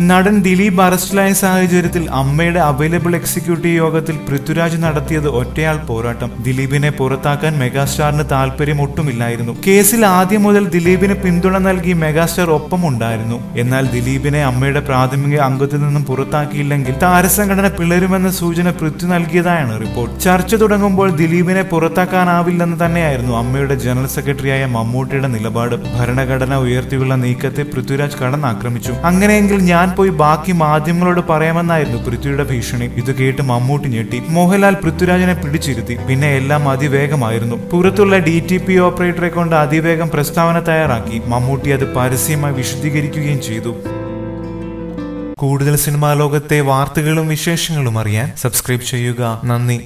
നടൻ ദിലീപ് അറസ്റ്റിലായ സാഹചര്യത്തിൽ അമ്മയുടെ അവൈലബിൾ എക്സിക്യൂട്ടീവ് യോഗത്തിൽ പൃഥ്വിരാജ് നടത്തിയത് ഒറ്റയാൾ പോരാട്ടം. ദിലീപിനെ പുറത്താക്കാൻ മെഗാസ്റ്റാറിന് താല്പര്യം ഒട്ടുമില്ലായിരുന്നു കേസിൽ ആദ്യം മുതൽ ദിലീപിന് പിന്തുണ നൽകി മെഗാസ്റ്റാർ ഒപ്പമുണ്ടായിരുന്നു. എന്നാൽ ദിലീപിനെ അമ്മയുടെ പ്രാഥമിക അംഗത്തിൽ നിന്നും പുറത്താക്കിയില്ലെങ്കിൽ താരസംഘടന പിളരുമെന്ന സൂചന പൃഥ്വി നൽകിയതായാണ് റിപ്പോർട്ട്. ചർച്ച തുടങ്ങുമ്പോൾ ദിലീപിനെ പുറത്താക്കാനാവില്ലെന്ന് തന്നെയായിരുന്നു അമ്മയുടെ ജനറൽ സെക്രട്ടറിയായ മമ്മൂട്ടിയുടെ നിലപാട്. ഭരണഘടന ഉയർത്തിയുള്ള നീക്കത്തെ പൃഥ്വിരാജ് കടന്നാക്രമിച്ചു. അങ്ങനെയെങ്കിൽ ഞാൻ പോയി ബാക്കി മാധ്യമങ്ങളോട് പറയാമെന്നായിരുന്നു പൃഥ്വിയുടെ ഭീഷണി. ഇത് കേട്ട് മമ്മൂട്ടി ഞെട്ടി. മോഹൻലാൽ പൃഥ്വിരാജിനെ പിടിച്ചിരുത്തി. പിന്നെ എല്ലാം അതിവേഗമായിരുന്നു. പുറത്തുള്ള ഡി ടി പി ഓപ്പറേറ്ററെ കൊണ്ട് അതിവേഗം പ്രസ്താവന തയ്യാറാക്കി. മമ്മൂട്ടി അത് പരസ്യമായി വിശദീകരിക്കുകയും ചെയ്തു. കൂടുതൽ സിനിമാ ലോകത്തെ വാർത്തകളും വിശേഷങ്ങളും അറിയാൻ സബ്സ്ക്രൈബ് ചെയ്യുക. നന്ദി.